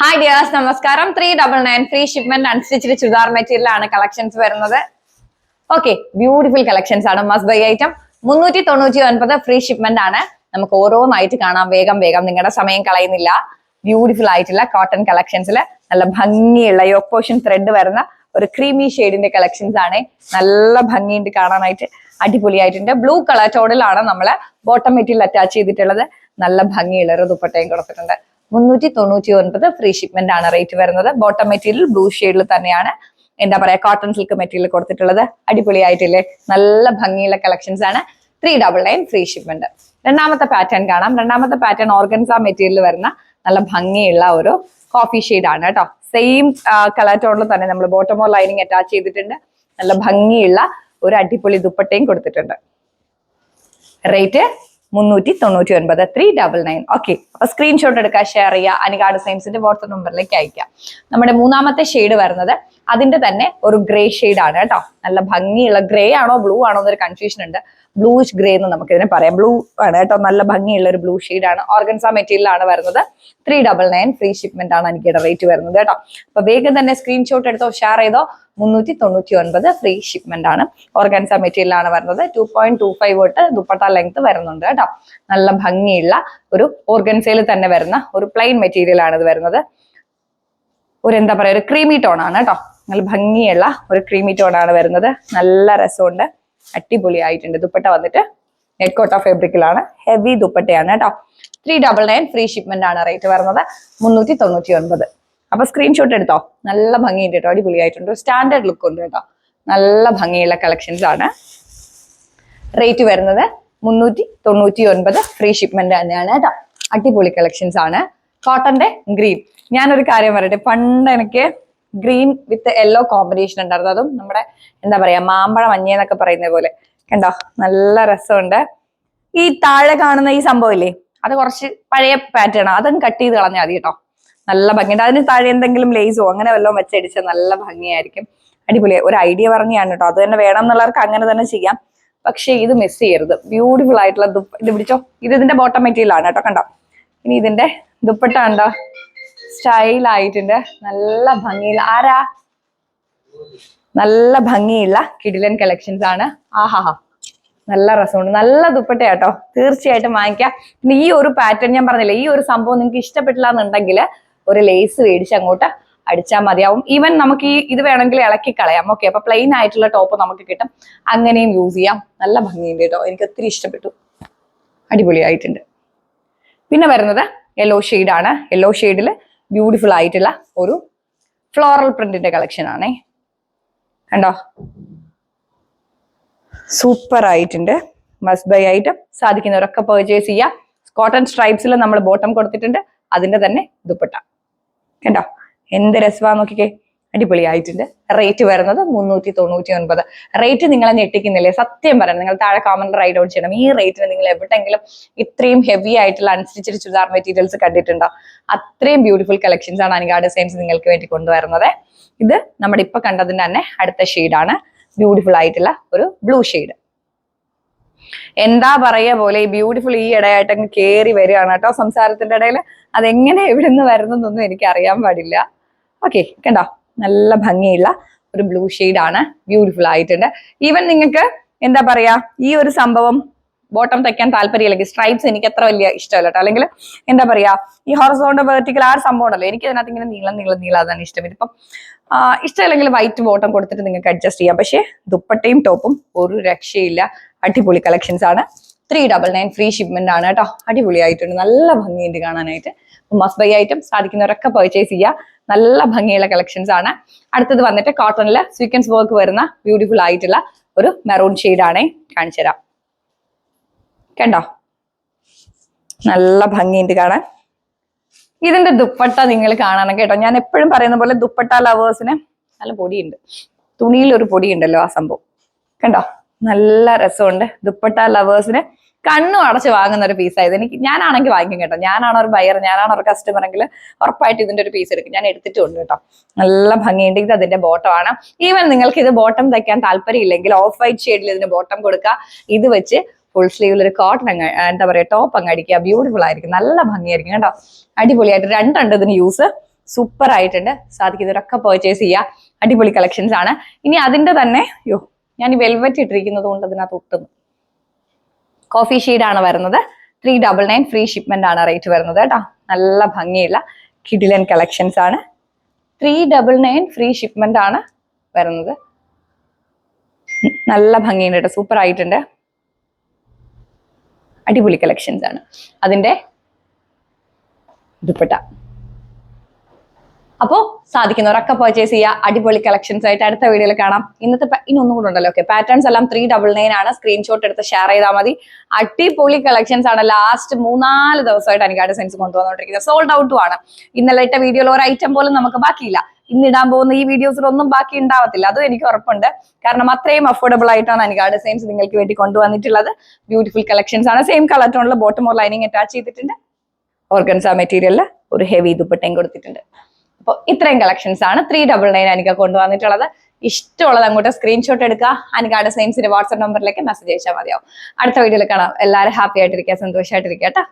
Hi dears നമസ്കാരം. Three double nine free shipment unstitched churidar material ആണ് collections വരുന്നത്. Okay beautiful collections ആണ്. Must buy item മുന്നൂറ്റി തൊണ്ണൂറ്റി ഒൻപത് ഫ്രീ ഷിപ്മെന്റ് ആണ്. നമുക്ക് ഓരോന്നായിട്ട് കാണാം. വേഗം വേഗം. നിങ്ങളുടെ സമയം കളയുന്നില്ല. ബ്യൂട്ടിഫുൾ ആയിട്ടുള്ള കോട്ടൺ കളക്ഷൻസിൽ നല്ല ഭംഗിയുള്ള യോക്ക് പോഷൻ ത്രെഡ് വരുന്ന ഒരു ക്രീമി ഷെയ്ഡിന്റെ കളക്ഷൻസ് ആണ്. നല്ല ഭംഗിയുണ്ട് കാണാനായിട്ട്. അടിപൊളിയായിട്ടുണ്ട്. ബ്ലൂ കളർ ടോഡിലാണ് നമ്മൾ ബോട്ടം മെറ്റീരിയൽ അറ്റാച്ച് ചെയ്തിട്ടുള്ളത്. നല്ല ഭംഗിയുള്ള ഒരു ദുപ്പട്ടയും കൊടുത്തിട്ടുണ്ട്. മുന്നൂറ്റി തൊണ്ണൂറ്റി ഒൻപത് ഫ്രീ ഷിപ്മെന്റ് ആണ് റേറ്റ് വരുന്നത്. ബോട്ടം മെറ്റീരിയൽ ബ്ലൂ ഷെയ്ഡിൽ തന്നെയാണ്. എന്താ പറയാ കോട്ടൺ സിൽക്ക് മെറ്റീരിയൽ കൊടുത്തിട്ടുള്ളത്. അടിപൊളിയായിട്ടില്ലേ? നല്ല ഭംഗിയുള്ള കളക്ഷൻസ് ആണ്. Three double nine free shipment രണ്ടാമത്തെ പാറ്റേൺ കാണാം. രണ്ടാമത്തെ പാറ്റേൺ ഓർഗൻസ മെറ്റീരിയൽ വരുന്ന നല്ല ഭംഗിയുള്ള ഒരു കോഫി ആണ് കേട്ടോ. സെയിം കളർ ടോണിൽ തന്നെ നമ്മൾ ബോട്ടമോ ലൈനിങ് അറ്റാച്ച് ചെയ്തിട്ടുണ്ട്. നല്ല ഭംഗിയുള്ള ഒരു അടിപൊളി ദുപ്പട്ടയും കൊടുത്തിട്ടുണ്ട്. റേറ്റ് മുന്നൂറ്റി തൊണ്ണൂറ്റി ഒൻപത് ത്രീ ഡബിൾ നയൻ ഓക്കെ അപ്പൊ സ്ക്രീൻഷോട്ട് എടുക്കുക ഷെയർ ചെയ്യുക. അനികാട് സയൻസിന്റെ വാട്സപ്പ് നമ്പറിലേക്ക് അയക്കുക നമ്മുടെ മൂന്നാമത്തെ ഷെയ്ഡ് വരുന്നത് അതിന്റെ തന്നെ ഒരു ഗ്രേ ഷെയ്ഡ് ആണ് കേട്ടോ. നല്ല ഭംഗിയുള്ള ഗ്രേ ആണോ ബ്ലൂ ആണോ എന്നൊരു കൺഫ്യൂഷൻ ഉണ്ട്. ബ്ലൂഷ് ഗ്രേ എന്ന് നമുക്ക് ഇതിനെ പറയാം. ബ്ലൂ ആണ് കേട്ടോ നല്ല ഭംഗിയുള്ള ഒരു ബ്ലൂ ഷെയ്ഡ് ആണ്. ഓർഗൻസ മെറ്റീരിയൽ ആണ് വരുന്നത്. Three double nine free shipment ആണ് എനിക്ക് റേറ്റ് വരുന്നത് കേട്ടോ. അപ്പൊ വേഗം തന്നെ സ്ക്രീൻഷോട്ട് എടുത്തോ ഷെയർ ചെയ്തോ. മുന്നൂറ്റി തൊണ്ണൂറ്റി ഒൻപത് ഫ്രീ ഷിപ്മെന്റ് ആണ്. ഓർഗൻസ മെറ്റീരിയൽ ആണ് വരുന്നത്. ടു പോയിന്റ് ടു ഫൈവ് തൊട്ട് ദുപ്പട്ട ലെങ്ത് വരുന്നുണ്ട് കേട്ടോ. നല്ല ഭംഗിയുള്ള ഒരു ഓർഗൻസയിൽ തന്നെ വരുന്ന ഒരു പ്ലെയിൻ മെറ്റീരിയൽ ആണ് ഇത് വരുന്നത്. ഒരു എന്താ പറയാ ഒരു ക്രീമി ടോൺ ആണ് കേട്ടോ. നല്ല ഭംഗിയുള്ള ഒരു ക്രീമി ടോൺ ആണ് വരുന്നത്. നല്ല രസമുണ്ട്. അടിപൊളിയായിട്ടുണ്ട്. ദുപ്പട്ട വന്നിട്ട് നെക്കോട്ട ഫാബ്രിക്കിലാണ്. ഹെവി ദുപ്പട്ടയാണ് കേട്ടോ. Three double nine free shipment ആണ് റേറ്റ് വരുന്നത്. മുന്നൂറ്റി തൊണ്ണൂറ്റി ഒൻപത് അപ്പൊ സ്ക്രീൻഷോട്ട് എടുത്തോ? നല്ല ഭംഗിയുണ്ട് കേട്ടോ. അടിപൊളിയായിട്ടുണ്ട്. സ്റ്റാൻഡേർഡ് ലുക്ക് ഉണ്ട് കേട്ടോ. നല്ല ഭംഗിയുള്ള കളക്ഷൻസ് ആണ്. റേറ്റ് വരുന്നത് മുന്നൂറ്റി തൊണ്ണൂറ്റി ഒൻപത് ഫ്രീ ഷിപ്മെന്റ് തന്നെയാണ് കേട്ടോ. അടിപൊളി കളക്ഷൻസ് ആണ്. കോട്ടന്റെ ഗ്രീൻ ഞാനൊരു കാര്യം പറയട്ടെ. പണ്ട് എനിക്ക് ഗ്രീൻ വിത്ത് യെല്ലോ കോമ്പിനേഷൻ ഉണ്ടായിരുന്നു. അതും നമ്മുടെ എന്താ പറയാ മാമ്പഴ മഞ്ഞെന്നൊക്കെ പറയുന്ന പോലെ. കണ്ടോ? നല്ല രസമുണ്ട്. ഈ താഴെ കാണുന്ന ഈ സംഭവം ഇല്ലേ? അത് കുറച്ച് പഴയ പാറ്റേൺ അതും കട്ട് ചെയ്ത് കളഞ്ഞാൽ മതി കേട്ടോ. നല്ല ഭംഗിയുണ്ട്. അതിന് താഴെ എന്തെങ്കിലും ലേസോ അങ്ങനെ വല്ലതും വെച്ചടിച്ചാൽ നല്ല ഭംഗിയായിരിക്കും. അടിപൊളി. ഒരു ഐഡിയ പറഞ്ഞാണ് കേട്ടോ. അത് തന്നെ വേണം എന്നുള്ളവർക്ക് അങ്ങനെ തന്നെ ചെയ്യാം. പക്ഷേ ഇത് മിസ് ചെയ്യരുത്. ബ്യൂട്ടിഫുൾ ആയിട്ടുള്ള ദുപ്പ ഇത് പിടിച്ചോ? ഇത് ഇതിന്റെ ബോട്ടം മെറ്റീരിയൽ ആണ് കേട്ടോ. കണ്ടോ? ഇനി ഇതിന്റെ ദുപ്പട്ട കണ്ടോ? സ്റ്റൈൽ ആയിട്ടുണ്ട് നല്ല ഭംഗിയുള്ള ആരാ? നല്ല ഭംഗിയുള്ള കിടിലൻ കളക്ഷൻസ് ആണ്. ആഹാഹാ. നല്ല രസമുണ്ട്. നല്ല ദുപ്പട്ടയാട്ടോ. തീർച്ചയായിട്ടും വാങ്ങിക്കാം. പിന്നെ ഈ ഒരു പാറ്റേൺ ഞാൻ പറഞ്ഞില്ല ഈ ഒരു സംഭവം നിങ്ങൾക്ക് ഇഷ്ടപ്പെട്ടില്ല എന്നുണ്ടെങ്കിൽ ഒരു ലേസ് മേടിച്ച് അങ്ങോട്ട് അടിച്ചാൽ മതിയാവും. ഈവൻ നമുക്ക് ഈ ഇത് വേണമെങ്കിൽ ഇളക്കി കളയാം. ഓക്കെ അപ്പൊ പ്ലെയിൻ ആയിട്ടുള്ള ടോപ്പ് നമുക്ക് കിട്ടും. അങ്ങനെയും യൂസ് ചെയ്യാം. നല്ല ഭംഗിയുണ്ട് കേട്ടോ. എനിക്ക് ഒത്തിരി ഇഷ്ടപ്പെട്ടു. അടിപൊളിയായിട്ടുണ്ട്. പിന്നെ വരുന്നത് യെല്ലോ ആണ്. യെല്ലോ ഷെയ്ഡിൽ ബ്യൂട്ടിഫുൾ ആയിട്ടുള്ള ഒരു ഫ്ലോറൽ പ്രിന്റിന്റെ കളക്ഷൻ ആണേ. കണ്ടോ? സൂപ്പർ ആയിട്ടുണ്ട്. മസ്റ്റ് ബൈ ഐറ്റം സാധിക്കുന്നവരൊക്കെ പെർച്ചേസ് ചെയ്യാം കോട്ടൺ സ്ട്രൈപ്സിൽ നമ്മൾ ബോട്ടം കൊടുത്തിട്ടുണ്ട്. അതിന്റെ തന്നെ ദുപ്പട്ട. കണ്ടോ? എന്ത് രസമാ നോക്കിക്കേ. അടിപൊളിയായിട്ടുണ്ട്. റേറ്റ് വരുന്നത് മുന്നൂറ്റി തൊണ്ണൂറ്റി ഒൻപത് റേറ്റ് നിങ്ങളെ ഞെട്ടിക്കുന്നില്ലേ? സത്യം പറയണം നിങ്ങൾ താഴെ കോമന്റ് റൈഡ് ഔട്ട് ചെയ്യണം. ഈ റേറ്റിന് നിങ്ങൾ എവിടെയെങ്കിലും ഇത്രയും ഹെവി ആയിട്ടുള്ള അൺസ്റ്റിച്ചഡ് ചുരിദാർ മെറ്റീരിയൽസ് കണ്ടിട്ടുണ്ടോ? അത്രയും ബ്യൂട്ടിഫുൾ കളക്ഷൻസ് ആണ് അനികാ ഡിസൈൻസ് നിങ്ങൾക്ക് വേണ്ടി കൊണ്ടുവരുന്നത്. ഇത് നമ്മുടെ ഇപ്പൊ കണ്ടതിന്റെ തന്നെ അടുത്ത ഷെയ്ഡാണ് ബ്യൂട്ടിഫുൾ ആയിട്ടുള്ള ഒരു ബ്ലൂ ഷെയ്ഡ് എന്താ പറയുക പോലെ ഈ ബ്യൂട്ടിഫുൾ ഈ ഇടയായിട്ട് അങ്ങ് കയറി വരികയാണ് കേട്ടോ സംസാരത്തിന്റെ ഇടയിൽ അതെങ്ങനെ എവിടെ നിന്ന് വരുന്നതെന്നൊന്നും എനിക്ക് അറിയാൻ പാടില്ല. ഓക്കെ കണ്ടോ? നല്ല ഭംഗിയുള്ള ഒരു ബ്ലൂ ആണ്. ബ്യൂട്ടിഫുൾ ആയിട്ടുണ്ട്. ഈവൻ നിങ്ങൾക്ക് എന്താ പറയാ ഈ ഒരു സംഭവം ബോട്ടം തയ്ക്കാൻ താല്പര്യമില്ലെങ്കിൽ സ്ട്രൈപ്സ് എനിക്ക് അത്ര വലിയ ഇഷ്ടമല്ല അല്ലെങ്കിൽ എന്താ പറയാ ഈ ഹൊറസോണ്ട് വെർട്ടിക്കൽ ആ സംഭവം ഉണ്ടല്ലോ. എനിക്ക് അതിനകത്ത് ഇങ്ങനെ നീളം നീളം നീളം അതാണ് ഇഷ്ടം. ഇതിപ്പം ഇഷ്ടമില്ലെങ്കിൽ ഇഷ്ടമല്ലെങ്കിൽ വൈറ്റ് ബോട്ടം കൊടുത്തിട്ട് നിങ്ങൾക്ക് അഡ്ജസ്റ്റ് ചെയ്യാം. പക്ഷേ ദുപ്പട്ടയും ടോപ്പും ഒരു രക്ഷയില്ല. അടിപൊളി കളക്ഷൻസ് ആണ്. Three double nine free shipment ആണ് കേട്ടോ. അടിപൊളിയായിട്ടുണ്ട്. നല്ല ഭംഗിയുണ്ട് കാണാനായിട്ട്. മസ്റ്റ് ബൈ ഐറ്റം സാധിക്കുന്നവരൊക്കെ പർച്ചേസ് ചെയ്യുക നല്ല ഭംഗിയുള്ള കളക്ഷൻസ് ആണ്. അടുത്തത് വന്നിട്ട് കോട്ടണിൽ സ്വീക്കൻസ് വർക്ക് വരുന്ന ബ്യൂട്ടിഫുൾ ആയിട്ടുള്ള ഒരു മെറൂൺ ആണേ കാണിച്ചു തരാം. കണ്ടോ? നല്ല ഭംഗിയുണ്ട് കാണാൻ. ഇതിന്റെ ദുപ്പട്ട നിങ്ങൾ കാണണം കേട്ടോ. ഞാൻ എപ്പോഴും പറയുന്ന പോലെ ദുപ്പട്ട ലവേഴ്സിന് നല്ല പൊടിയുണ്ട്. തുണിയിൽ ഒരു പൊടിയുണ്ടല്ലോ ആ സംഭവം. കണ്ടോ? നല്ല രസമുണ്ട്. ദുപ്പട്ട ലവേഴ്സിന് കണ്ണു അടച്ച് വാങ്ങുന്ന ഒരു പീസായത് എനിക്ക് ഞാനാണെങ്കിൽ വാങ്ങിക്കും കേട്ടോ. ഞാനാണ് ഒരു ബയർ ഞാനാണ് ഒരു കസ്റ്റമർ എങ്കിൽ ഉറപ്പായിട്ട് ഇതിന്റെ ഒരു പീസ് എടുക്കും. ഞാൻ എടുത്തിട്ടുണ്ട് കേട്ടോ. നല്ല ഭംഗിയുണ്ട്. ഇത് അതിന്റെ ബോട്ടം ആണ്. ഈവൻ നിങ്ങൾക്ക് ഇത് ബോട്ടം തയ്ക്കാൻ താല്പര്യമില്ലെങ്കിൽ ഓഫ് വൈറ്റ് ഷെയ്ഡിൽ ഇതിന് ബോട്ടം കൊടുക്കുക. ഇത് വെച്ച് ഫുൾ സ്ലീവിൽ ഒരു കോട്ടൺ അങ്ങ് എന്താ പറയാ ടോപ്പ് അങ്ങ് അടിക്കുക. ബ്യൂട്ടിഫുൾ ആയിരിക്കും. നല്ല ഭംഗിയായിരിക്കും കേട്ടോ. അടിപൊളിയായിട്ട് രണ്ടുണ്ട് ഇതിന് യൂസ് സൂപ്പർ ആയിട്ടുണ്ട്. സാധിക്കുന്നവരൊക്കെ പർച്ചേസ് ചെയ്യുക. അടിപൊളി കളക്ഷൻസ് ആണ്. ഇനി അതിന്റെ തന്നെ യോ ഞാൻ ഈ വെൽവെറ്റ് ഇട്ടിരിക്കുന്നത് കൊണ്ട് അതിനകത്ത് ഒട്ടുന്നു. കോഫി ആണ് വരുന്നത്. Three double nine free shipment ആണ് റേറ്റ് വരുന്നത് കേട്ടോ. നല്ല ഭംഗിയുള്ള കിഡിലൻ കളക്ഷൻസ് ആണ്. Three double nine free shipment ആണ് വരുന്നത്. നല്ല ഭംഗിയുണ്ട് കേട്ടോ. സൂപ്പർ ആയിട്ടുണ്ട്. അടിപൊളി കളക്ഷൻസ് ആണ്. അതിന്റെ ദുപ്പട്ട. അപ്പോ സാധിക്കുന്നവരൊക്കെ പർച്ചേസ് ചെയ്യുക. അടിപൊളി കളക്ഷൻസ് ആയിട്ട് അടുത്ത വീഡിയോയിൽ കാണാം. ഇന്നത്തെ ഇനി ഒന്നും കൂടെ ഉണ്ടല്ലോ. ഓക്കെ പാറ്റേൺസ് എല്ലാം ത്രീ ഡബിൾ നയൻ ആണ്. സ്ക്രീൻഷോട്ട് എടുത്ത് ഷെയർ ചെയ്താൽ മതി. അടിപൊളി കളക്ഷൻസ് ആണ്. ലാസ്റ്റ് മൂന്നാൽ ദിവസമായിട്ട് എനിക്ക് സെൻസ് കൊണ്ടുവന്നുകൊണ്ടിരിക്കുന്നത് സോൾഡ് ഔട്ടും ആണ്. ഇന്നലെ ഇട്ട വീഡിയോയിൽ ഒരു ഐറ്റം പോലും നമുക്ക് ബാക്കിയില്ല. ഇന്ന് ഇടാൻ പോകുന്ന ഈ വീഡിയോസിൽ ഒന്നും ബാക്കി ഉണ്ടാവത്തില്ല. അതും എനിക്ക് ഉറപ്പുണ്ട്. കാരണം അത്രയും അഫോർഡബിൾ ആയിട്ടാണ് എനിക്ക് ആ ഡിസൈൻസ് നിങ്ങൾക്ക് വേണ്ടി കൊണ്ടുവന്നിട്ടുള്ളത്. ബ്യൂട്ടിഫുൾ കളക്ഷൻസ് ആണ്. സെയിം കളർ ടോണിൽ ബോട്ടം ഓർ ലൈനിങ് അറ്റാച്ച് ചെയ്തിട്ടുണ്ട്. ഓർഗൻസ മെറ്റീരിയലിൽ ഒരു ഹെവി ദുപ്പട്ടയും കൊടുത്തിട്ടുണ്ട്. അപ്പോൾ ഇത്രയും കളക്ഷൻസ് ആണ്. ത്രീ ഡബിൾ നയൻ അനിക കൊണ്ടുവന്നിട്ടുള്ളത്. ഇഷ്ടമുള്ളത് അങ്ങോട്ട് സ്ക്രീൻഷോട്ട് എടുക്കുക അനിക്കാടെ സെയിംസിന്റെ വാട്സ്ആപ്പ് നമ്പറിലേക്ക് മെസ്സേജ് അയച്ചാൽ മതിയാവും. അടുത്ത വീഡിയോയിൽ കാണാം. എല്ലാവരും ഹാപ്പി ആയിട്ടിരിക്കുക സന്തോഷമായിട്ടിരിക്കുക കേട്ടോ.